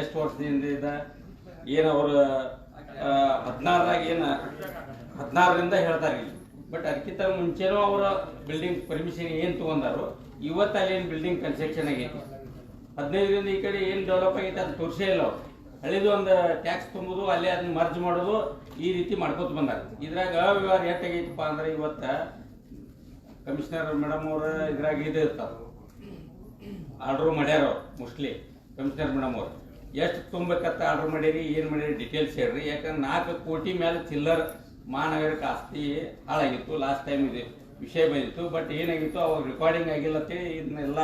ಎಷ್ಟು ವರ್ಷದಿಂದ ಇದೆ? ಏನು ಅವರು ಹದಿನಾರಾಗ ಏನು ಹದಿನಾರರಿಂದ ಹೇಳ್ತಾರೆ ಇಲ್ಲಿ. ಬಟ್ ಅದಕ್ಕಿಂತ ಮುಂಚೆನೂ ಅವರ ಬಿಲ್ಡಿಂಗ್ ಪರ್ಮಿಷನ್ ಏನು ತೊಗೊಂಡಾರು, ಇವತ್ತು ಅಲ್ಲಿ ಏನು ಬಿಲ್ಡಿಂಗ್ ಕನ್ಸ್ಟ್ರಕ್ಷನ್ ಆಗೈತಿ? ಹದಿನೈದರಿಂದ ಈ ಕಡೆ ಏನು ಡೆವಲಪ್ ಆಗೈತೆ ಅದು ತೋರಿಸೇ ಇಲ್ಲ ಅವರು. ಹಳಿದು ಒಂದು ಟ್ಯಾಕ್ಸ್ ತುಂಬೋದು, ಅಲ್ಲೇ ಅದನ್ನ ಮರ್ಜ್ ಮಾಡೋದು, ಈ ರೀತಿ ಮಾಡ್ಕೋತ ಬಂದಾರ. ಇದ್ರಾಗ ಅವ್ಯವಹಾರ ಎಷ್ಟಾಗೈತಪ್ಪ ಅಂದ್ರೆ ಇವತ್ತು ಕಮಿಷನರ್ ಮೇಡಮ್ ಅವ್ರ ಇದ್ರಾಗ ಇದು ಇರ್ತಾರ ಆರ್ಡರ್ ಮಾಡ್ಯಾರ ಮೋಸ್ಟ್ಲಿ ಕಮಿಷನರ್ ಮೇಡಮ್ ಅವ್ರು. ಎಷ್ಟು ತುಂಬಬೇಕಂತ ಆರ್ಡರ್ ಮಾಡೀರಿ, ಏನು ಮಾಡೀರಿ ಡೀಟೇಲ್ಸ್ ಹೇಳ್ರಿ. ಯಾಕಂದ್ರೆ ನಾಲ್ಕು ಕೋಟಿ ಮೇಲೆ ಚಿಲ್ಲರ್ ಮಹಾನಗರಕ್ಕೆ ಆಸ್ತಿ ಹಾಳಾಗಿತ್ತು ಲಾಸ್ಟ್ ಟೈಮ್ ಇದು ವಿಷಯ ಬಂದಿತ್ತು. ಬಟ್ ಏನಾಗಿತ್ತು, ಅವಾಗ ರೆಕಾರ್ಡಿಂಗ್ ಆಗಿಲ್ಲ ಇದನ್ನೆಲ್ಲ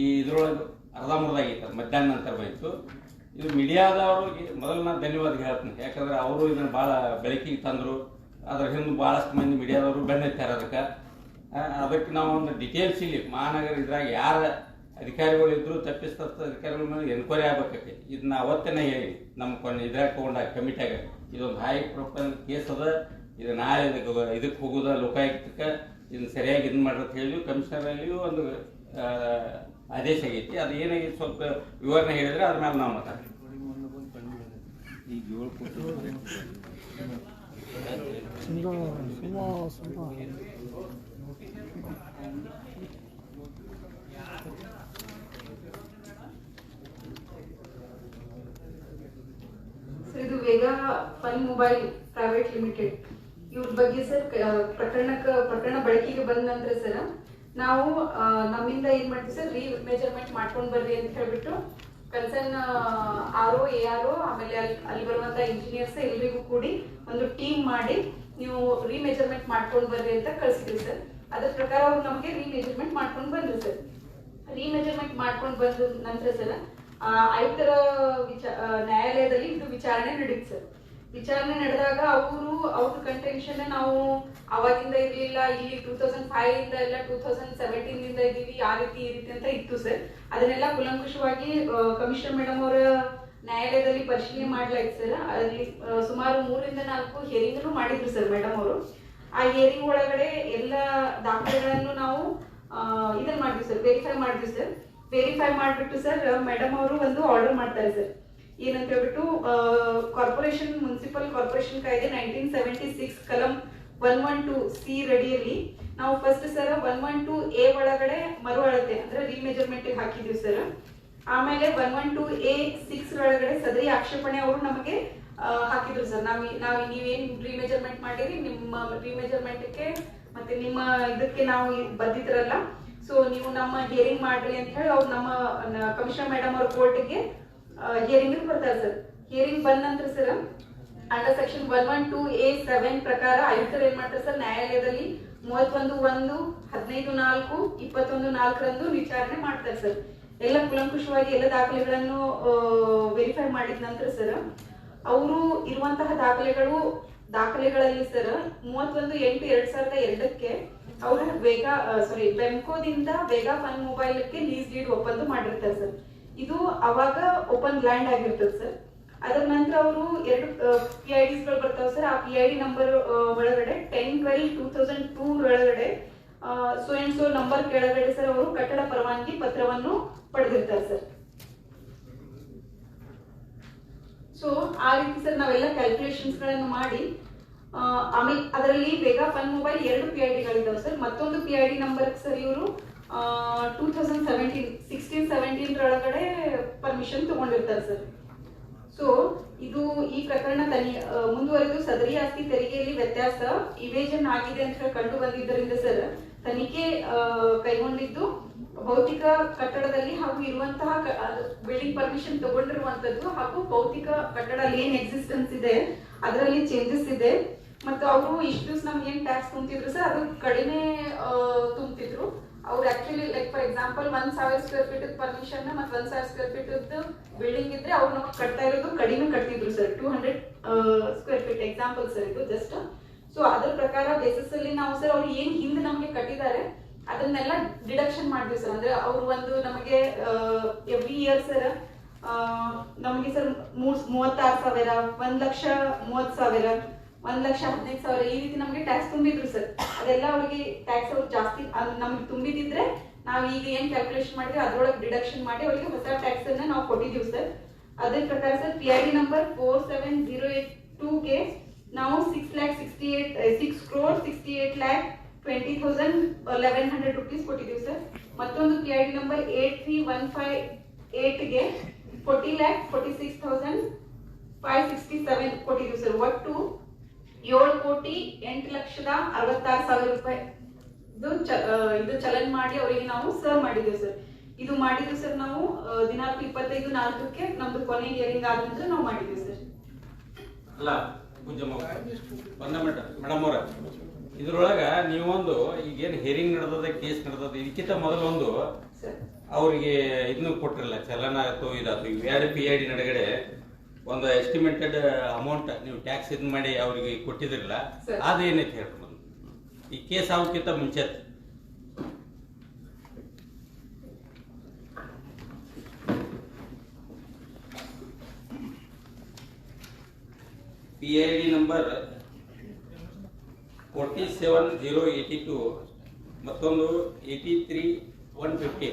ಈ ಇದ್ರೊಳಗೆ ಅರ್ಧಂಬರ್ಧ ಆಗಿತ್ತು ಮಧ್ಯಾಹ್ನ ನಂತರ ಬಂದಿತ್ತು. ಇದು ಮೀಡಿಯಾದವರು ಮೊದಲು ನಾನು ಧನ್ಯವಾದ ಹೇಳ್ತೀನಿ. ಯಾಕಂದ್ರೆ ಅವರು ಇದನ್ನ ಭಾಳ ಬೆಳಕಿಗೆ ತಂದರು. ಅದ್ರ ಹಿಂದೆ ಭಾಳಷ್ಟು ಮಂದಿ ಮೀಡಿಯಾದವರು ಬೆನ್ನತ್ತಾರೆ ಅದಕ್ಕೆ. ಅದಕ್ಕೆ ನಾವು ಒಂದು ಡೀಟೇಲ್ಸ್ ಇಲ್ಲಿ. ಮಹಾನಗರ ಇದ್ರಾಗ ಯಾರ ಅಧಿಕಾರಿಗಳು ಇದ್ರು ತಪ್ಪಿಸ್ತ ಅಧಿಕಾರಿಗಳ ಮೇಲೆ ಎನ್ಕ್ವೈರಿ ಆಗ್ಬೇಕೈತಿ ಇದನ್ನ ಅವತ್ತೇನೆ ಹೇಳಿ. ನಮ್ಮ ಕೊನೆ ಇದ್ರಾಗ ತಗೊಂಡಾಗ ಕಮಿಟಿಯಾಗ ಇದೊಂದು ಹೈ ಪ್ರೊಫೈಲ್ ಕೇಸ್ ಅದ. ಇದು ನಾಳೆ ಇದಕ್ಕೆ ಇದಕ್ಕೆ ಹೋಗೋದ ಲೋಕಾಯುಕ್ತಕ್ಕೆ. ಇದನ್ನ ಸರಿಯಾಗಿ ಇದನ್ನ ಮಾಡ್ರಂತ ಅಂತ ಹೇಳಿ ಕಮಿಷನರ್ ಅಲ್ಲಿಯೂ ಒಂದು ಆ, ಆದೇಶ ಆಗೈತಿ. ಅದು ಏನಾಗೈತಿ ಸ್ವಲ್ಪ ವಿವರಣೆ ಹೇಳಿದ್ರೆ ಅದ್ರ ಮೇಲೆ ನಾವು ಮಾತಾಡ್ತೀವಿ. ಈಗ ಇದು ವೇಗ ಫನ್ ಮೊಬೈಲ್ ಪ್ರೈವೇಟ್ ಲಿಮಿಟೆಡ್ ಇವ್ರ ಬಗ್ಗೆ ಸರ್ ಪ್ರಕರಣಕ್ಕೆ, ಪ್ರಕರಣ ಬಳಕೆಗೆ ಬಂದ ನಂತರ ಸರ್, ನಾವು ನಮ್ಮಿಂದ ಏನ್ ಮಾಡ್ತೀವಿ ಸರ್ ರೀ ಮೆಜರ್ಮೆಂಟ್ ಮಾಡ್ಕೊಂಡ್ ಬರ್ರಿ ಅಂತ ಹೇಳ್ಬಿಟ್ಟು concern R O, A R O, ಆಮೇಲೆ ಅಲ್ಲಿ ಅಲ್ಲಿ ಬರುವಂತ ಇಂಜಿನಿಯರ್ಸ್ ಎಲ್ರಿಗೂ ಕೂಡಿ ಒಂದು ಟೀಮ್ ಮಾಡಿ ನೀವು ರೀ ಮೆಜರ್ಮೆಂಟ್ ಮಾಡ್ಕೊಂಡ್ ಬರ್ರಿ ಅಂತ ಕಳ್ಸಿದ್ರಿ ಸರ್. ಅದ್ರ ಪ್ರಕಾರ ಅವ್ರು ನಮಗೆ ರೀ ಮೆಜರ್ಮೆಂಟ್ ಮಾಡ್ಕೊಂಡ್ ಬಂದ್ರು ಸರ್. ರೀಮೆಜರ್ಮೆಂಟ್ ಮಾಡ್ಕೊಂಡು ಬಂದ ನಂತರ ಸರ್ ಆಯುಕ್ತರ ವಿಚಾರ ನ್ಯಾಯಾಲಯದಲ್ಲಿ ಇದು ವಿಚಾರಣೆ ನಡೀತು ಸರ್. ವಿಚಾರಣೆ ನಡೆದಾಗ ಅವರು, ಅವ್ರ ಕಂಟೆನ್ಷನ್ ನಾವು ಅವಾಗಿಂದ ಇರಲಿಲ್ಲ, ಇಲ್ಲಿ ಟೂ ತೌಸಂಡ್ ಫೈವ್ ಇಂದ ಎಲ್ಲ ಟೂ ತೌಸಂಡ್ ಸೆವೆಂಟೀನ್ ಇಂದ ಇದ್ದೀವಿ, ಆ ರೀತಿ, ಈ ರೀತಿ ಅಂತ ಇತ್ತು ಸರ್. ಅದನ್ನೆಲ್ಲ ಕುಲಂಕುಷವಾಗಿ ಕಮಿಷನರ್ ಮೇಡಮ್ ಅವರ ನ್ಯಾಯಾಲಯದಲ್ಲಿ ಪರಿಶೀಲನೆ ಮಾಡ್ಲಾಯ್ತು ಸರ್. ಅಲ್ಲಿ ಸುಮಾರು ಮೂರಿಂದ ನಾಲ್ಕು ಹಿಯರಿಂಗ್ ಮಾಡಿದ್ರು ಸರ್ ಮೇಡಮ್ ಅವರು. ಆ ಹಿಯರಿಂಗ್ ಒಳಗಡೆ ಎಲ್ಲ ದಾಖಲೆಗಳನ್ನು ನಾವು ಇದನ್ನ ಮಾಡಿದ್ವಿ ಸರ್ ವೆರಿಫೈ ಮಾಡಿದ್ವಿ ಸರ್. ವೆರಿಫೈ ಮಾಡಿಬಿಟ್ಟು ಸರ್ ಮೇಡಮ್ ಅವರು ಒಂದು ಆರ್ಡರ್ ಮಾಡ್ತಾರೆ ಸರ್ ಏನಂತ ಹೇಳ್ಬಿಟ್ಟು ಕಾರ್ಪೊರೇಷನ್ ಮುನ್ಸಿಪಲ್ ಕಾರ್ಪೊರೇಷನ್ ಕಾಯ್ದೆ ನೈನ್ಟೀನ್ ಸೆವೆಂಟಿ ಸಿಕ್ಸ್ ಕಲಂ ಒನ್ ಒನ್ ಟು ಸಿ ರೆಡಿಯಲ್ಲಿ ನಾವು first sir one one two A ಒಳಗಡೆ ಮರು ಅಳತೆ, ಅಂದ್ರೆ ರೀಮೆಜರ್ಮೆಂಟ್ ಹಾಕಿದ್ವಿ ಸರ್ ಆಮೇಲೆ one one two A six ಒಳಗಡೆ ಸದರಿ ಆಕ್ಷೇಪಣೆ ಅವರು ನಮಗೆ ಹಾಕಿದ್ರು ಸರ್ ನಾವ್ ನಾವ್ ನೀವೇನ್ ರೀಮೆಜರ್ಮೆಂಟ್ ಮಾಡಿರಿ, ನಿಮ್ಮ ರೀಮೆಜರ್ಮೆಂಟ್ ಮತ್ತೆ ನಿಮ್ಮ ಇದಕ್ಕೆ ನಾವು ಬಂದಿದ್ರಲ್ಲ ಸೊ ನೀವು ನಮ್ಮ ಹಿಯರಿಂಗ್ ಮಾಡ್ರಿ ಅಂತ ಹೇಳಿ ಅವ್ರು ನಮ್ಮ ಕಮಿಷನರ್ ಮೇಡಮ್ ಅವ್ರ ಕೋರ್ಟ್ಗೆ ಹಿಯರಿಂಗ್ ಬರ್ತಾರೆ ಸರ್ ಹಿಯರಿಂಗ್ ಬಂದ ನಂತರ sir under section one one two A seven ಪ್ರಕಾರ ಆಯುಕ್ತರು ಏನ್ ಮಾಡ್ತಾರೆ ಸರ್ ನ್ಯಾಯಾಲಯದಲ್ಲಿ ಮೂವತ್ತೊಂದು ಒಂದು, ಹದಿನೈದು ನಾಲ್ಕು, ಇಪ್ಪತ್ತೊಂದು ನಾಲ್ಕರಂದು ವಿಚಾರಣೆ ಮಾಡ್ತಾರೆ ಸರ್ ಎಲ್ಲ ಕುಲಂಕುಷವಾಗಿ ಎಲ್ಲ ದಾಖಲೆಗಳನ್ನು ವೆರಿಫೈ ಮಾಡಿದ ನಂತರ ಸರ್ ಅವರು ಇರುವಂತಹ ದಾಖಲೆಗಳು, ದಾಖಲೆಗಳಲ್ಲಿ ಸರ್ ಮೂವತ್ತೊಂದು ಎಂಟು ಎರಡ್ ಸಾವಿರದ ಎರಡಕ್ಕೆ ಅವರು ಬೇಗ ಸಾರಿ ಬೆಂಕೋದಿಂದ ಬೇಗ ಫನ್ ಮೊಬೈಲ್ಗೆ ಲೀಸ್ ಡೀಡ್ ಒಪ್ಪಂದ ಮಾಡಿರ್ತಾರೆ ಸರ್. ಇದು ಅವಾಗ ಓಪನ್ ಲ್ಯಾಂಡ್ ಆಗಿರ್ತದೆ ಸರ್. ಅದರ ನಂತರ ಅವರು ಎರಡು ಪಿ ಐ ಡಿಸ್ಗಳು ಬರ್ತಾವೆ ಸರ್. ಆ ಪಿ ಐ ಡಿ ನಂಬರ್ ಒಳಗಡೆ ten twelve two thousand two ಒಳಗಡೆ ಸೊ ಅಂಡ್ ಸೊ ನಂಬರ್ ಕೆಳಗಡೆ ಸರ್ ಅವರು ಕಟ್ಟಡ ಪರವಾನಗಿ ಪತ್ರವನ್ನು ಪಡೆದಿರ್ತಾರೆ ಸರ್. ಸೊ ಆ ರೀತಿ ಸರ್ ನಾವೆಲ್ಲ ಕ್ಯಾಲ್ಕುಲೇಷನ್ಸ್ಗಳನ್ನು ಮಾಡಿ ಆಮೇಲೆ ಅದರಲ್ಲಿ ಬೇಗ ಫನ್ ಮೊಬೈಲ್ ಎರಡು ಪಿ ಐ ಡಿಗಳಿದ್ದಾವೆ ಸರ್. ಮತ್ತೊಂದು P I D number sir ಇವರು two thousand seventeen sixteen seventeen ಒಳಗಡೆ ಪರ್ಮಿಷನ್ ತಗೊಂಡಿರ್ತಾರೆ ಸರ್. ಸೊ ಇದು ಈ ಪ್ರಕರಣ ತನಿ ಮುಂದುವರೆದು ಸದರಿ ಆಸ್ತಿ ತೆರಿಗೆಯಲ್ಲಿ ವ್ಯತ್ಯಾಸ ಇವೇಜನ್ ಆಗಿದೆ ಅಂತ ಹೇಳಿ ಕಂಡು ಬಂದಿದ್ದರಿಂದ ಸರ್, ತನಿಖೆ ಕೈಗೊಂಡಿದ್ದು ಭೌತಿಕ ಕಟ್ಟಡದಲ್ಲಿ ಹಾಗೂ ಇರುವಂತಹ ಬಿಲ್ಡಿಂಗ್ ಪರ್ಮಿಷನ್ ತಗೊಂಡಿರುವಂತದ್ದು ಹಾಗೂ ಭೌತಿಕ ಕಟ್ಟಡ ಏನ್ ಎಕ್ಸಿಸ್ಟೆನ್ಸ್ ಇದೆ, ಅದರಲ್ಲಿ ಚೇಂಜಸ್ ಇದೆ. ಮತ್ತು ಅವರು ಇಷ್ಟು ನಮ್ಗೆ ಏನ್ ಟ್ಯಾಕ್ಸ್ ತುಂಬ್ತಿದ್ರು ಸರ್ ಅದು ಕಡಿಮೆ ತುಂಬ್ತಿದ್ರು. ಅವ್ರು ಆಕ್ಚುಲಿ ಲೈಕ್ ಫಾರ್ ಎಕ್ಸಾಂಪಲ್ ಒಂದ್ ಸಾವಿರ ಸ್ಕ್ವೇರ್ ಫೀಟ್ ಪರ್ಮಿಷನ್ ಮತ್ತೆ ಒಂದ್ ಸಾವಿರ ಸ್ಕ್ವೇರ್ ಫೀಟ್ ಬಿಲ್ಡಿಂಗ್ ಇದ್ರೆ ಅವ್ರು ನಮಗೆ ಕಟ್ತಾ ಇರೋದು ಕಡಿಮೆ ಕಟ್ತಿದ್ರು sir two hundred square feet example sir ಇದು ಜಸ್ಟ್ ಸೊ ಅದ್ರ ಪ್ರಕಾರ ಬೇಸಸ್ ಅಲ್ಲಿ ನಾವು ಸರ್ ಅವ್ರು ಏನ್ ಹಿಂದೆ ನಮಗೆ ಕಟ್ಟಿದ್ದಾರೆ ಅದನ್ನೆಲ್ಲ ಡಿಡಕ್ಷನ್ ಮಾಡ್ತೀವಿ ಸರ್ ಅಂದ್ರೆ ಅವ್ರು ಒಂದು ನಮಗೆ ಎವ್ರಿ ಇಯರ್ ಸರ್ ನಮಗೆ ಸರ್ ಮೂರ್, ಮೂವತ್ತಾರು ಸಾವಿರ, ಒಂದ್ ಲಕ್ಷ ಮೂವತ್ ಸಾವಿರ, ಒಂದ್ ಲಕ್ಷ ಹದಿನೈದು ಸಾವಿರ ಈ ರೀತಿ ನಮಗೆ ಟ್ಯಾಕ್ಸ್ ತುಂಬಿದ್ರು ಸರ್ ಅದೆಲ್ಲ ಅವ್ರಿಗೆ ಟ್ಯಾಕ್ಸ್ ಅವ್ರು ಜಾಸ್ತಿ ನಮ್ಗೆ ತುಂಬಿದಿದ್ರೆ ನಾವು ಈಗ ಏನ್ ಕ್ಯಾಲ್ಕುಲೇಷನ್ ಮಾಡಿದ್ವಿ, ಅದ್ರೊಳಗೆ ಡಿಡಕ್ಷನ್ ಮಾಡಿ ಅವರಿಗೆ ಹೊಸ ಟ್ಯಾಕ್ಸ್ ಅನ್ನ ನಾವು ಕೊಟ್ಟಿದ್ದೀವಿ ಸರ್ ಅದೇ ಪ್ರಕಾರ sir P I D number four seven zero eight ಟೂಗೆ ನಾವು six lakh sixty eight six crore sixty eight lakh twenty thousand eleven hundred rupees ಕೊಟ್ಟಿದ್ದೀವಿ ಸರ್. ಮತ್ತೊಂದು K I D number eight three one five ಏಟ್ಗೆ forty lakh forty six thousand five sixty seven ಕೊಟ್ಟಿದ್ದೀವಿ sir. ಒಟ್ಟು ಏಳು ಕೋಟಿ ಎಂಟು ಲಕ್ಷದ ಅರವತ್ತಾರು ಸಾವಿರ ರೂಪಾಯಿ. ಇದು ಇದು ಚಲನ್ ಮಾಡಿ ಅವರಿಗೆ ನಾವು ಸರ್ವ್ ಮಾಡಿದ್ದೀವಿ ಸರ್. ಇದು ಮಾಡಿದ್ದು ಸರ್ ನಾವು ದಿನಾಂಕ ಇಪ್ಪತ್ತೈದು ನಾಲ್ಕಕ್ಕೆ ನಮ್ದು ಕೊನೆ ಹಿಯರಿಂಗ್ ಆದ ನಂತರ ನಾವು ಮಾಡಿದ್ವಿ ಸರ್. ಅಲ್ಲ ಮೇಡಮ್ ಅವ್ರ. ಇದ್ರೊಳಗ ನೀವೊಂದು ಈಗೇನು ಹಿಯರಿಂಗ್ ನಡೆದದ ಕೇಸ್ ನಡೆದದ ಇದಕ್ಕಿಂತ ಮೊದಲೊಂದು ಅವ್ರಿಗೆ ಇದನ್ನು ಕೊಟ್ಟಿರಲ್ಲ ಚಲನ ಆಯ್ತು ಇದಾಯ್ತು. ಎರಡು ಪಿ ಐ ಡಿ ನಡುಗಡೆ ಒಂದು ಎಸ್ಟಿಮೇಟೆಡ್ ಅಮೌಂಟ್ ನೀವು ಟ್ಯಾಕ್ಸ್ ಇದನ್ನ ಮಾಡಿ ಅವರಿಗೆ ಕೊಟ್ಟಿದ್ರಲ್ಲ ಅದು ಅದೇನೈತೆ ಹೇಳ್ರಿ ಮೊದ್ಲು. ಈ ಕೇಸ್ ಆಗೋಕ್ಕಿಂತ ಮುಂಚೆ P I D number forty seven zero eighty two ಮತ್ತೊಂದು ಏಯ್ಟಿ ತ್ರೀ ಒನ್ ಫಿಫ್ಟಿ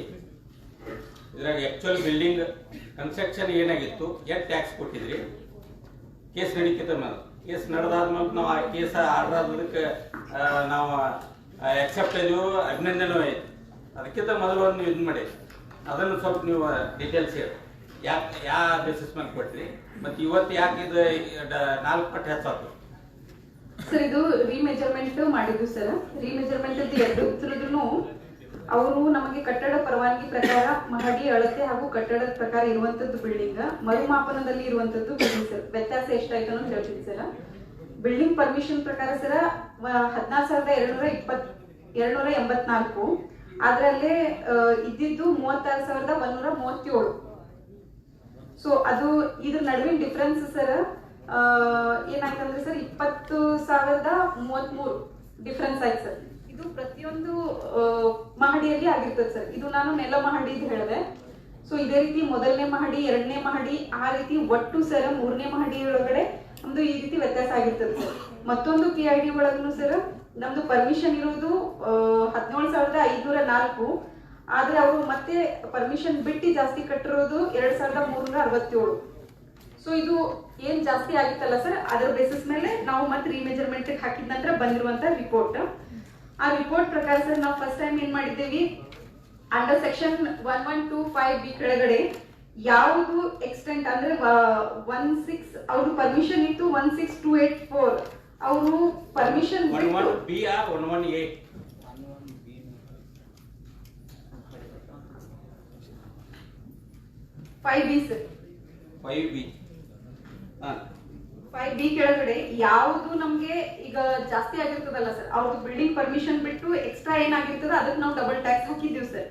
ಇದ್ರಾಗ ಆ್ಯಕ್ಚುಯಲ್ ಬಿಲ್ಡಿಂಗ್ ಕನ್ಸ್ಟ್ರಕ್ಷನ್ ಏನಾಗಿತ್ತು? ಎಷ್ಟು ಟ್ಯಾಕ್ಸ್ ಕೊಟ್ಟಿದ್ರಿ? ಕೇಸ್ ನಡೀತಿತ್ತ ಮೇಲೆ ಕೇಸ್ ನಡೆದಾದ್ಮೇಲೆ ನಾವು ಆ ಕೇಸ ಆರ್ಡರ್ ಆದದಕ್ಕೆ ನಾವು ಎಕ್ಸೆಪ್ಟ್ ಇದೀವು ಅಭಿನಂದನೂ ಐತಿ ಅದಕ್ಕಿಂತ ಮೊದಲು ಒಂದು ಇದು ಮಾಡಿ. ಅದನ್ನು ಸ್ವಲ್ಪ ನೀವು ಡೀಟೇಲ್ಸ್ ಹೇಳಿ. ಯಾಕೆ ಯಾವ ಬೇಸಿಸ್ ಮೇಲೆ ಕೊಟ್ಟಿರಿ ಮತ್ತು ಇವತ್ತು ಯಾಕೆ ಇದು ನಾಲ್ಕು ಪಟ್ಟು ಹೆಚ್ಚಾಯ್ತು ಸರ್ ಇದು ರೀಮೆಜರ್ಮೆಂಟ್ ಮಾಡಿದ್ದು ಸರ್ ರೀಮೆಜರ್ಮೆಂಟ್ ಎರಡು. ಉತ್ತರದ್ರು ಅವರು ನಮಗೆ ಕಟ್ಟಡ ಪರವಾನಗಿ ಪ್ರಕಾರ ಮಹಡಿ, ಅಳತೆ ಹಾಗೂ ಕಟ್ಟಡದ ಪ್ರಕಾರ ಇರುವಂತದ್ದು ಬಿಲ್ಡಿಂಗ್ ಮರುಮಾಪನದಲ್ಲಿ ಇರುವಂತದ್ದು ಬಿಲ್ಡಿಂಗ್ ಸರ್ ವ್ಯತ್ಯಾಸ ಎಷ್ಟಾಯ್ತು ಅನ್ನೋದು ಹೇಳ್ತೀನಿ ಸರ್ ಬಿಲ್ಡಿಂಗ್ ಪರ್ಮಿಷನ್ ಪ್ರಕಾರ ಸರ್ ಹದಿನಾರು ಸಾವಿರದ ಎರಡ್ನೂರ ಇಪ್ಪತ್ ಎರಡ್ನೂರ ಎಂಬತ್ನಾಲ್ಕು. ಅದರಲ್ಲೇ ಇದ್ದಿದ್ದು ಮೂವತ್ತಾರು ಸಾವಿರದ ಒಂದೂರ ಮೂವತ್ತೇಳು. ಸೊ ಅದು ಇದ್ರ ನಡುವಿನ ಡಿಫ್ರೆನ್ಸ್ ಸರ್ ಏನಾಯ್ತಂದ್ರೆ ಸರ್, ಇಪ್ಪತ್ತು ಸಾವಿರದ ಮೂವತ್ಮೂರು ಡಿಫ್ರೆನ್ಸ್ ಆಯ್ತು ಸರ್. ಇದು ಪ್ರತಿಯೊಂದು ಮಹಡಿಯಲ್ಲಿ ಆಗಿರ್ತದೆ ಸರ್. ಇದು ನಾನು ನೆಲ ಮಹಡಿ ಅಂತ ಹೇಳಿದೆ. ಸೊ ಇದೇ ರೀತಿ ಮೊದಲನೇ ಮಹಡಿ, ಎರಡನೇ ಮಹಡಿ, ಆ ರೀತಿ ಒಟ್ಟು ಸರ್ ಮೂರನೇ ಮಹಡಿ ಒಳಗಡೆ ನಮ್ದು ಈ ರೀತಿ ವ್ಯತ್ಯಾಸ ಆಗಿರ್ತದೆ ಸರ್. ಮತ್ತೊಂದು ಕೆ ಐ ಡಿ ಒಳಗೂ ಸರ್, ನಮ್ದು ಪರ್ಮಿಷನ್ ಇರೋದು ಹದಿನೇಳು ಸಾವಿರದ ಐನೂರ ನಾಲ್ಕು. ಆದ್ರೆ ಅವರು ಮತ್ತೆ ಪರ್ಮಿಷನ್ ಬಿಟ್ಟು ಜಾಸ್ತಿ ಕಟ್ಟಿರೋದು ಎರಡ್ ಸಾವಿರದ ಮೂರ್ನೂರ ಅರವತ್ತೇಳು. ಸೊ ಇದು ಏನ್ ಜಾಸ್ತಿ ಆಗಿತ್ತಲ್ಲ ಸರ್ ಅದರ ಬೇಸಿಸ್ ಮೇಲೆ ನಾವು ಮತ್ತೆ ರೀಮೆಜರ್ಮೆಂಟ್ ಹಾಕಿದ ನಂತರ ಬಂದಿರುವಂತ ರಿಪೋರ್ಟ್ ಆ ರಿಪೋರ್ಟ್ ಪ್ರಕಾರ ಸರ್ ನಾವು ಫಸ್ಟ್ ಟೈಮ್ ಏನ್ ಮಾಡಿದ್ದೇವಿ? Under section one one two five B ಕೆಳಗಡೆ ಯಾವುದು ಎಕ್ಸ್ಟೆಂಟ್ ಅಂದ್ರೆ ಒನ್ ಸಿಕ್ಸ್ ಅವರು ಪರ್ಮಿಷನ್ ಇತ್ತು one six two eight four ಅವರು permission five B sir five B B ಕೆಳಗಡೆ ಯಾವುದು ನಮ್ಗೆ ಈಗ ಜಾಸ್ತಿ ಆಗಿರ್ತದಲ್ಲ ಸರ್ ಅವ್ರದ್ದು ಬಿಲ್ಡಿಂಗ್ ಪರ್ಮಿಷನ್ ಬಿಟ್ಟು ಎಕ್ಸ್ಟ್ರಾ ಏನಾಗಿರ್ತದ ಅದಕ್ಕೆ ನಾವು ಡಬಲ್ ಟ್ಯಾಕ್ಸ್ ಹಾಕಿದ್ದೀವಿ ಸರ್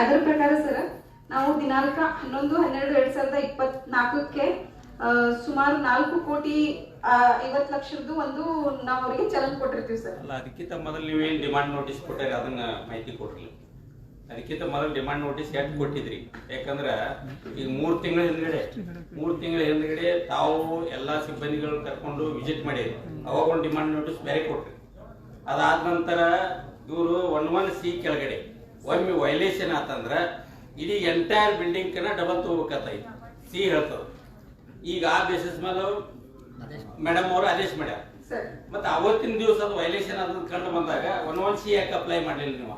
ಅದರ ಪ್ರಕಾರ ಸರ್ ನಾವು ದಿನಾಂಕ ಹನ್ನೊಂದು, ಹನ್ನೆರಡು, ಎರಡ್ ಸಾವಿರದ ಇಪ್ಪತ್ನಾಲ್ಕಕ್ಕೆ ಸುಮಾರು ನಾಲ್ಕು ಕೋಟಿ ಐವತ್ ಐವತ್ತು ಲಕ್ಷದ್ದು ಒಂದು ನಾವು ಅವರಿಗೆ ಚಲನ್ ಕೊಟ್ಟಿರ್ತೀವಿ ಸರ್ ಅದಕ್ಕಿಂತ ಮೊದಲು ನೀವು ಏನು ಡಿಮಾಂಡ್ ನೋಟಿಸ್ ಕೊಟ್ಟಾರೆ, ಅದನ್ನ ಮಾಹಿತಿ ಕೊಡ್ರಿ. ಅದಕ್ಕಿಂತ ಮೊದಲು ಡಿಮಾಂಡ್ ನೋಟಿಸ್ ಎಷ್ಟು ಕೊಟ್ಟಿದ್ರಿ? ಯಾಕಂದ್ರ ಈಗ ಮೂರು ತಿಂಗಳ ಹಿಂದ್ಗಡೆ ಮೂರು ತಿಂಗಳ ಹಿಂದ್ಗಡೆ ತಾವು ಎಲ್ಲಾ ಸಿಬ್ಬಂದಿಗಳು ಕರ್ಕೊಂಡು ವಿಸಿಟ್ ಮಾಡಿದ್ರಿ. ಅವಾಗ ಒಂದು ಡಿಮಾಂಡ್ ನೋಟಿಸ್ ಬೇರೆ ಕೊಟ್ರಿ. ಅದಾದ ನಂತರ ಇವರು ಒನ್ ಒನ್ ಸಿ ಕೆಳಗಡೆ ಒಮ್ಮೆ ವೈಲೇಷನ್ ಆತಂದ್ರ ಇಡೀ ಎಂಟೈರ್ ಬಿಲ್ಡಿಂಗ್ ಕನ್ನ ಡಬಲ್ ತಗೋಬೇಕಂತ ಸಿ ಹೇಳ್ತದ. ಈಗ ಆ ಬೇಸಿಸ್ ಮೇಲೆ ಮೇಡಮ್ ಅವರು ಆದೇಶ ಮಾಡ್ಯಾರ. ಮತ್ತೆ ಅವತ್ತಿನ ದಿವಸ ಅದು ವೈಲೇಷನ್ ಅದ್ ಕಂಡು ಬಂದಾಗ ಒನ್ ಒನ್ ಸಿ ಯಾಕೆ ಅಪ್ಲೈ ಮಾಡಲಿಲ್ಲ ನೀವು?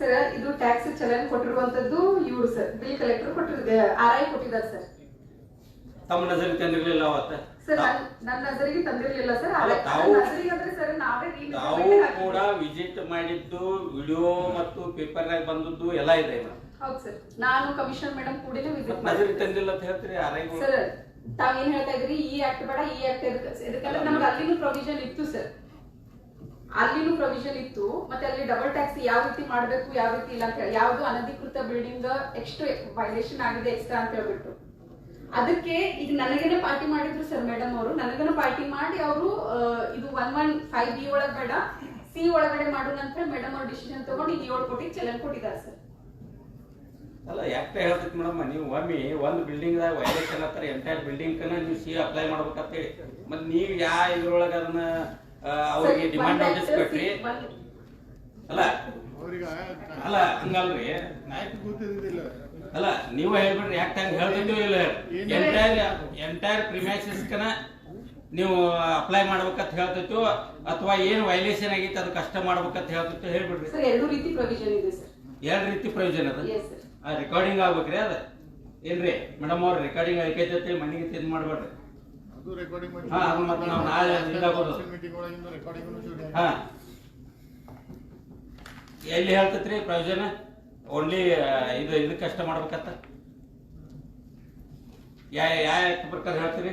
ಸರ್ ಇದು ಟ್ಯಾಕ್ಸ್ ಚಲನ್ ಕೊಟ್ಟಿರುವಂತದ್ದು ಇವ್ರು ಸರ್ ಬಿಲ್ ಕಲೆಕ್ಟರ್ ಕೊಟ್ಟಿದ್ದಾರೆ ಆರ್ ಐ ಕೊಟ್ಟಿದ್ದಾರೆ ಸರ್. ತಮ್ಮ ನಜರಿಗೆ ತಂದಿರಲಿಲ್ಲ ಅವತ್ತ? ಸರ್ ನನ್- ನನ್ನ ನಜರಿಗೆ ತಂದಿರಲಿಲ್ಲ ಸರ್ ತಾವು- ಅಂದ್ರೆ ಸರ್ ನಾವೇ ತಾವು ಕೂಡ. ವಿಸಿಟ್ ಮಾಡಿದ್ದು ವಿಡಿಯೋ ಮತ್ತು ಪೇಪರ್ ನಾಗ ಬಂದದ್ದು ಎಲ್ಲ ಇದೆ ಹೌದು ಸರ್ ನಾನು ಕಮಿಷನರ್ ಮೇಡಮ್ ಕೂಡಲೇ ವಿಸಿಟ್ ನಜರಿಗೆ ತಂದಿಲ್ಲ ಅಂತ ಹೇಳ್ತೀರಿ ಆರೈಗಳು ಸರ್ ತಾವೇನ್ ಹೇಳ್ತಾ ಇದ್ರಿ ಈ ಆಕ್ಟ್ ಬೇಡ ಈ ಆಕ್ಟ್ ಇದಕ್ಕೆ ನಮ್ಗೆ ಅಲ್ಲಿನೂ ಪ್ರೊವಿಷನ್ ಇತ್ತು ಸರ್. ಅಲ್ಲಿನೂ ಪ್ರೊವಿಷನ್ ಇತ್ತು. ಮತ್ತೆ ಅಲ್ಲಿ ಡಬಲ್ ಟ್ಯಾಕ್ಸ್ ಯಾವ ರೀತಿ ಮಾಡಬೇಕು, ಯಾವ ರೀತಿ ಇಲ್ಲ ಅಂತ ಹೇಳಿ. ಯಾವ್ದು ಅನಧಿಕೃತ ಬಿಲ್ಡಿಂಗ್ ಎಷ್ಟು ವೈಲೇಷನ್ ಆಗಿದೆ ಎಕ್ಸ್ಟ್ರಾ ಅಂತ ಹೇಳ್ಬಿಟ್ಟು ಅದಕ್ಕೆ ಈಗ ನನಗೇನೆ ಪಾರ್ಟಿ ಮಾಡಿದ್ರು ಸರ್ ಮೇಡಮ್ ಅವರು. ನನಗೇನೆ ಪಾರ್ಟಿ ಮಾಡಿ ಅವರು ಇದು ಒನ್ ಒನ್ ಫೈವ್ ಬಿ ಒಳಗ್ ಬೇಡ ಸಿ ಒಳಗಡೆ ಮಾಡೋಣ ಅಂತ ಮೇಡಮ್ ಅವ್ರು ಡಿಸಿಷನ್ ತಗೊಂಡು ಈಗ ಏಳು ಕೋಟಿ ಚಲನ್ ಕೊಟ್ಟಿದ್ದಾರೆ ಸರ್ ಅಲ್ಲ ಯಾಕೆ ಹೇಳ್ತಿತ್ತು ಮೇಡಮ್, ನೀವು ಒಮ್ಮೆ ಒಂದು ಬಿಲ್ಡಿಂಗ್ ದಾಗ ವೈಲೇಷನ್ ಹತ್ತಾರ ಎಂಟೈರ್ ಬಿಲ್ಡಿಂಗ್ ನೀವು ಸಿ ಅಪ್ಲೈ ಮಾಡ್ಬೇಕಂತ ಹೇಳಿ ಮತ್ತೆ ನೀವು ಯಾ ಇದ್ರೊಳಗೆ ಅದನ್ನ ಅವ್ರಿಗೆ ಡಿಮಾಂಡ್ ನೋಟಿಸ್ ಕೊಟ್ರಿ. ಅಲ್ಲ? ಅಲ್ಲ ಹಂಗಲ್ರಿ. ಅಲ್ಲ ನೀವು ಹೇಳ್ಬಿಡ್ರಿ ಯಾಕೆ ಹಂಗ ಹೇಳ್ತಿದ್ದೀವಿ ಇಲ್ಲ ಎಂಟೈರ್ ಎಂಟೈರ್ ಪ್ರಿಮ್ಯಾಸಿಸ್ಕನ ನೀವು ಅಪ್ಲೈ ಮಾಡ್ಬೇಕಂತ ಹೇಳ್ತಿತ್ತು ಅಥವಾ ಏನು ವೈಲೇಷನ್ ಆಗಿತ್ತು ಅದು ಕಷ್ಟ ಮಾಡ್ಬೇಕಂತ ಹೇಳ್ತಿತ್ತು ಹೇಳ್ಬಿಡ್ರಿ. ಸರ್ ಎರಡು ರೀತಿ ಪ್ರೊವಿಷನ್ ಇದೆ ಸರ್. ಎರಡು ರೀತಿ ಪ್ರಯೋಜನ ಅದ? ರೆಕಾರ್ಡಿಂಗ್ ಆಗ್ಬೇಕ್ರಿ ಅದ? ಏನ್ರಿ ಮೇಡಮ್ ಅವ್ರ ರೆಕಾರ್ಡಿಂಗ್ ಐಕೈತೈತಿ ಮನೆಗೆ ತಿಂದ್ ಮಾಡ್ಬೇಡ್ರಿ. ಅದು ರೆಕಾರ್ಡಿಂಗ್ ಮಾಡಿ ಹಾ, ಅದು ಮತ್ತೆ ನಾವು ನಾಳೆ. ಮೀಟಿಂಗ್ ಒಳಗಿಂದ ರೆಕಾರ್ಡಿಂಗ್ ಹಾ. ಎಲ್ಲಿ ಹೇಳ್ತೈತ್ರಿ ಪ್ರಯೋಜನ? ಓನ್ಲಿ ಇದು ಇದು ಕಷ್ಟ ಮಾಡ್ಬೇಕತ್ತ? ಯಾ ಯಾ ಪ್ರಕಾರ ಹೇಳ್ತೀರಿ?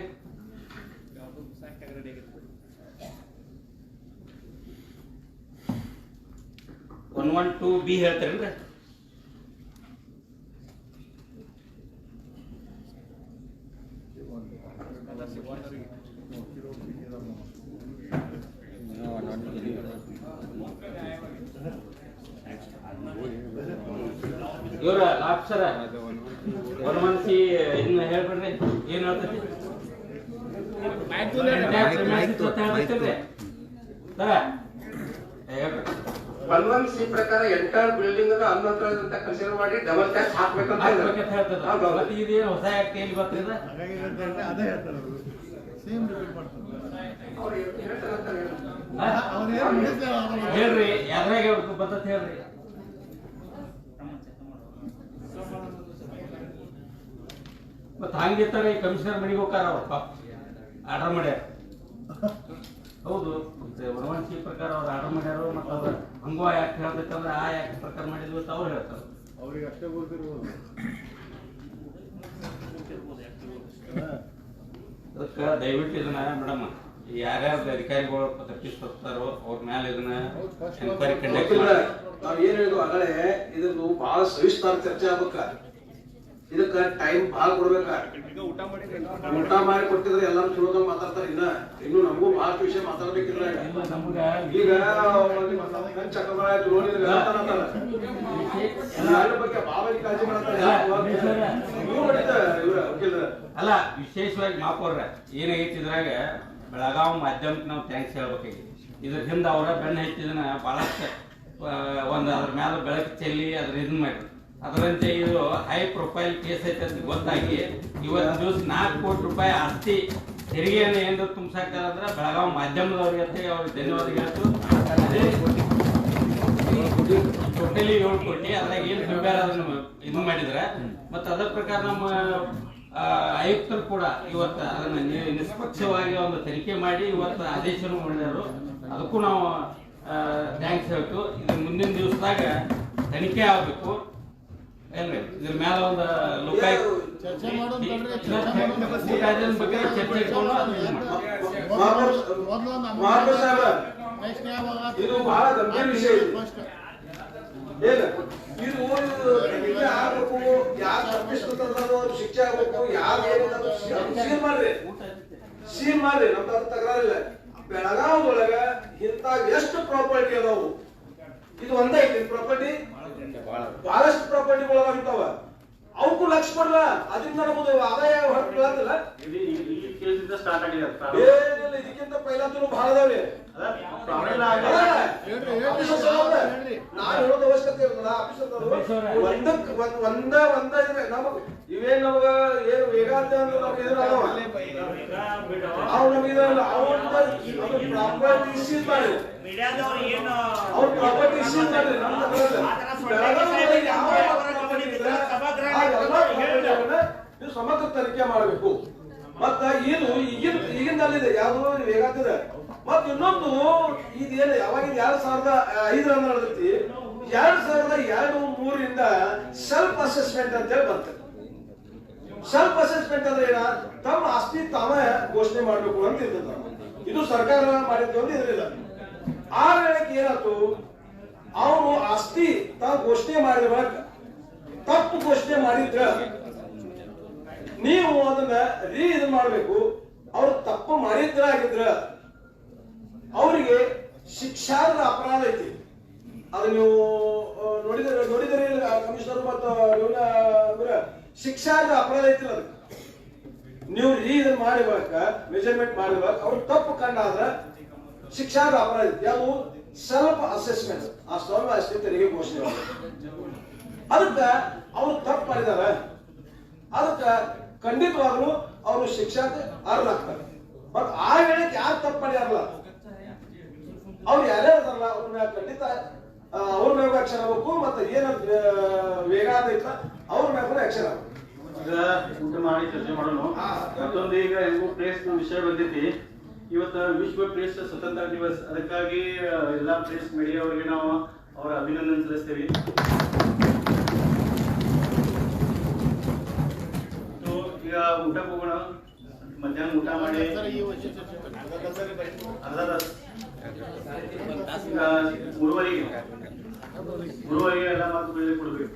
ಒನ್ ಒನ್ ಟೂ ಬಿ ಹೇಳ್ತೀರೇನ್ರಿ? ಇವ್ರ ಲಾಪ್ಸರ ಒನ್ ಒನ್ ಸಿ ಇನ್ನ ಹೇಳ್ಬಿಡ್ರಿ ಏನ್ ಹೇಳ್ತೈತಿ ಸರ ಒನ್ ಸಿಂಗ್ ಪ್ರಕಾರ ಎಂಟರ್ ಬಿಲ್ಡಿಂಗ್ ಅನ್ನು ಹನ್ನೊಂದರ ಅಂತ ಕನ್ಸಿಡರ್ ಮಾಡಿ ಡಬಲ್ ಟ್ಯಾಕ್ಸ್ ಹಾಕ್ಬೇಕಂತ ಇದೇನು ಹೊಸ ಆಕ್ಟ್ ಎಲ್ಲಿ ಅದೇ ಹೇಳ್ತಾರೆ ಅವರು. ಸೇಮ್ ರಿಪೀಟ್ ಮಾಡ್ತಾರೆ. ಹೇಳ್ರಿ ಯಾವ್ದ್ರಾಗ ಬರ್ತೈತಿ ಹೇಳ್ರಿ. ಮತ್ತ ಹಂಗಿರ್ತಾರೆ ಕಮಿಷನರ್ ಮನೆಗೆ ಹೋಗ್ತಾರ ಅವ್ರು ಪಾಪ. ಆರ್ಡರ್ ಮಾಡ್ಯಾರ. ಹೌದು ಬರವಣಿಗೆ ವರವಂಶಿ ಪ್ರಕಾರ ಅವ್ರು ಆರ್ಡರ್ ಮಾಡ್ಯಾರ ಮತ್ತೆ ಅವ್ರ ಹಂಗೋ ಯಾಕೆ ಹೇಳ್ಬೇಕಂದ್ರೆ ಆ ಯಾಕೆ ಪ್ರಕಾರ ಮಾಡಿದ್ವಿ ಅಂತ ಅವ್ರು ಹೇಳ್ತಾರೆ. ಅವ್ರಿಗೆ ಅಷ್ಟೇ ಗೊತ್ತಿರ್ಬೋದು. ಅದಕ್ಕೆ ದಯವಿಟ್ಟು ಇದನ್ನ ಮೇಡಮ್ ಯಾರ್ಯಾರ ಅಧಿಕಾರಿಗಳು ತಪ್ಪಿಸ್ತಾರೋ ಅವ್ರ ಮೇಲೆ ಇದನ್ನ ಎನ್ಕ್ವೈರಿ ಕಂಡಕ್ಟ್ ಗೊತ್ತಿಲ್ಲ. ಮಾಡಿ. ನಾವ್ ಏನ್ ಹೇಳಿದ್ವು ಆಗಲೇ ಇದ್ರದ್ದು ಬಹಳ ಸವಿಸ್ತಾರ ಚರ್ಚೆ ಆಗ್ಬೇಕ? ಇದಕ್ಕ ಟೈಮ್ ಬಹಳ ಕೊಡ್ಬೇಕ. ಊಟ ಮಾಡಿ ಕೊಟ್ಟಿದ್ರೆ ಎಲ್ಲಾರು ಚಲೋ ಮಾತಾಡ್ತಾರ. ಇನ್ನ ಇನ್ನು ನಮಗೂ ಬಹಳಷ್ಟು ವಿಷಯ ಮಾತಾಡ್ಬೇಕಿಲ್ಲ ಈಗ. ಚಕ್ರ ಬಗ್ಗೆ ಬಾಬರಿ ಕಾಳಜಿ ಮಾಡ್ತಾರೆ. ಅಲ್ಲ ವಿಶೇಷವಾಗಿ ಮಾಪೋರ್ರ ಏನಾಗೈತಿ ಇದ್ರಾಗ ಬೆಳಗಾವ್ ಮಾಧ್ಯಮಕ್ಕೆ ನಾವು ಥ್ಯಾಂಕ್ಸ್ ಹೇಳ್ಬೇಕಾಗಿ ಇದ್ರ ಹಿಂದೆ ಅವರ ಬೆನ್ನ ಹೆಚ್ಚಿದನ ಬಹಳಷ್ಟು ಒಂದು ಒಂದ್ ಅದ್ರ ಮೇಲೆ ಬೆಳಕು ಚೆಲ್ಲಿ ಅದ್ರ ಇದನ್ನ ಮಾಡಿ ಅದರಂತೆ ಇದು ಹೈ ಪ್ರೊಫೈಲ್ ಕೇಸ್ ಐತೆ ಅಂತ ಗೊತ್ತಾಗಿ ಇವತ್ತು ದಿವಸ ನಾಲ್ಕು ಕೋಟಿ ರೂಪಾಯಿ ಆಸ್ತಿ ತೆರಿಗೆಯನ್ನು ಏನಾದ್ರು ತುಂಬಿಸಾಕ್ತಾರ ಬೆಳಗಾವಿ ಮಾಧ್ಯಮದವ್ರಿಗೆ ಅಂತ ಅವ್ರಿಗೆ ಧನ್ಯವಾದ ಹೇಳ್ತು. ಟೋಟಲಿ ಏಳು ಕೋಟಿ ಅದ್ರಾಗ ಏನು ದುರ್ಬ್ಯಾರ ಅದನ್ನು ಇದು ಮಾಡಿದ್ರೆ. ಮತ್ತು ಅದರ ಪ್ರಕಾರ ನಮ್ಮ ಆಯುಕ್ತರು ಕೂಡ ಇವತ್ತು ಅದನ್ನು ನಿಷ್ಪಕ್ಷವಾಗಿ ಒಂದು ತನಿಖೆ ಮಾಡಿ ಇವತ್ತು ಆದೇಶನೂ ಮಾಡಿದರು ಅದಕ್ಕೂ ನಾವು ಥ್ಯಾಂಕ್ಸ್ ಹೇಳ್ತು. ಇದು ಮುಂದಿನ ದಿವಸದಾಗ ತನಿಖೆ ಆಗಬೇಕು. ಇದ್ರ ಒಂದು ಚರ್ಚೆ ಮಾಡೋಣ ಚರ್ಚೆ ಬಗ್ಗೆ ಚರ್ಚೆ ಇಟ್ಕೊಂಡು ಇದು. ಮೊದ್ಲು- ಸಾಹೇಬ, ಯಾವಾಗ ಬಹಳ ಗಂಭೀರ ವಿಷಯ ಇದು. ಆಗ್ಬೇಕು ಯಾರು ಶಿಕ್ಷೆ ಆಗ್ಬೇಕು ಯಾರು ಏನಿದೆ ಸೀಲ್ ಮಾಡ್ರಿ. ಸೀಲ್ ಮಾಡ್ರಿ ನಮ್ದು ಅದು ಬೆಳಗಾವ್ ಒಳಗ ಇಂತ ಎಷ್ಟು ಪ್ರಾಪರ್ಟಿ ಅದಾವು? ಇದು ಒಂದೇ ಐತಿ ಪ್ರಾಪರ್ಟಿ ಬಹಳಷ್ಟು ಪ್ರಾಪರ್ಟಿಗಳು ಅದಾವ ಇಂತಾವ ಅವಕ್ಕೂ ಲಕ್ಷ ಕೊಡ್ಲ ಅದರಿಂದ ನಮ್ದು ಆದಾಯ ಏನಿಲ್ಲ ಇದಕ್ಕಿಂತ ಪೈಲಾತನು ಬಹಳ ಅದಾವೆ ಹೇಳ್ರಿ, ಹೇಳ್ರಿ, ಹೇಳ್ರಿ. ನಾನ್ ಅವಶ್ಯಕತೆ ಒಂದಕ್ ಒಂದ್ ಒಂದ ಒಂದ ಇವೆ ನಮಗ್ ಇವೇನ್ ನಮಗ ಏನು ವೇಗಾಂತ ಅಂದ್ರೆ ನಮ್ಗೆ ಇದ್ರ ಅದಾವ. ಅವ್ ನಮ್ಗೆ ಇದ್ರಲ್ಲ ಅವ್ರ ಪ್ರಾಪರ್ಟಿ ಇಶ್ಯೂಸ್ ಅವ್ರ ಪ್ರಾಪರ್ಟಿ ನಮ್ಮ ನೀವು ಸಮಗ್ರ ತನಿಖೆ ಮಾಡಬೇಕು ಮತ್ತ ಇದು ಈಗಿನ ಈಗಿನಲ್ಲಿದೆ ಯಾವ್ದು ಹೇಗಾಗ್ತದೆ ಮತ್ತ ಇನ್ನೊಂದು ಇದೇನು ಯಾವಾಗ ಎರಡ್ ಸಾವಿರದ ಐದರ ನಡೆದೈತಿ ಎರಡ್ ಸಾವಿರದ ಎರಡು ಮೂರರಿಂದ ಸೆಲ್ಫ್ ಅಸೆಸ್ಮೆಂಟ್ ಅಂತ ಹೇಳಿ ಬಂತು ಸೆಲ್ಫ್ ಅಸೆಸ್ಮೆಂಟ್ ಅಂದ್ರೆ ಏನ ತಮ್ಮ ಆಸ್ತಿ ತಾವೇ ಘೋಷಣೆ ಮಾಡಬೇಕು ಅಂತ ಇರ್ತದ ಇದು ಸರ್ಕಾರ ಮಾಡಿದ್ದು ಅಂತ ಇದ್ರಿಲ್ಲ ಆ ವೇಳೆಗೆ ಏನಾಯ್ತು? ಅವನು ಆಸ್ತಿ ತಾವು ಘೋಷಣೆ ಮಾಡಿದ ತಪ್ಪು ಘೋಷಣೆ ಮಾಡಿದ್ರ ನೀವು ಅದನ್ನ ರೀ ಇದು ಮಾಡಬೇಕು. ಅವ್ರು ತಪ್ಪು ಮಾಡಿದ್ರ ಆಗಿದ್ರ ಅವರಿಗೆ ಶಿಕ್ಷಾರ್ಹ ಅಪರಾಧ ಐತಿ. ಅದು ನೀವು ನೋಡಿದ್ರೆ ನೋಡಿದರೆ ಕಮಿಷನರ್ ಮತ್ತು ಅಂದ್ರೆ ಶಿಕ್ಷಾರ್ಹ ಅಪರಾಧ ಐತಿಲ್ಲ ಅದಕ್ಕೆ ನೀವು ರೀ ಇದನ್ನ ಮಾಡಿರ್ಬೇಕ ಮೆಜರ್ಮೆಂಟ್ ಮಾಡಿ ಬಳಿಕ ಅವ್ರು ತಪ್ಪು ಕಂಡಾದ್ರ ಶಿಕ್ಷಾರ್ಹ ಅಪರಾಧ ಐತಿ. ಯಾವುದು? ಸೆಲ್ಫ್ ಅಸೆಸ್ಮೆಂಟ್ ಆ ಸ್ವಲ್ಪ ಅಷ್ಟೇ ತೆರಿಗೆ ಘೋಷಣೆ ಅದಕ್ಕೆ ಅವರು ತಪ್ಪು ಮಾಡಿದ್ದಾರೆ. ಅದಕ್ಕೆ ಖಂಡಿತವಾಗ್ಲೂ ಅವರು ಶಿಕ್ಷಾಕ್ಕೆ ಅರ್ಹರಾಗ್ತಾರೆ. ಬಟ್ ಆ ವೇಳೆಗೆ ಯಾರು ತಪ್ಪು ಮಾಡ್ಯಾರಲ್ಲ? ಅವ್ರು ಯಾರೇ ಅದಾರಲ್ಲ ಅವ್ರ ಖಂಡಿತ ಅವ್ರ ಮ್ಯಾಗ ಆಕ್ಷನ್ ಆಗ್ಬೇಕು ಮತ್ತೆ ಏನ ವೇಗ ಐತಲ್ಲ ಅವ್ರ ಮ್ಯಾಗ ಆಕ್ಷನ್ ಆಗ್ಬೇಕು ಊಟ ಮಾಡಿ ಚರ್ಚೆ ಮಾಡೋಣ. ಮತ್ತೊಂದು ಈಗ ಪ್ಲೇಸ್ ವಿಷಯ ಬಂದೈತಿ ಇವತ್ತ ವಿಶ್ವ ಪ್ಲೇಸ್ ಸ್ವತಂತ್ರ ದಿವಸ್. ಅದಕ್ಕಾಗಿ ಆ, ಎಲ್ಲಾ ಪ್ಲೇಸ್ ಮೀಡಿಯಾ ಅವರಿಗೆ ನಾವು ಅವರ ಅಭಿನಂದನೆ ಸಲ್ಲಿಸ್ತೇವೆ. So, ಈಗ ಊಟಕ್ಕೆ ಹೋಗೋಣ. ಮಧ್ಯಾಹ್ನ ಊಟ ಮಾಡಿ. ಅರ್ಧ ತಾಸು. ಈಗ ಮೂರುವರೆಗೆ ಮೂರುವರೆಗೆ ಎಲ್ಲ ಮಾತು ಕೊಡ್ಬೇಕು.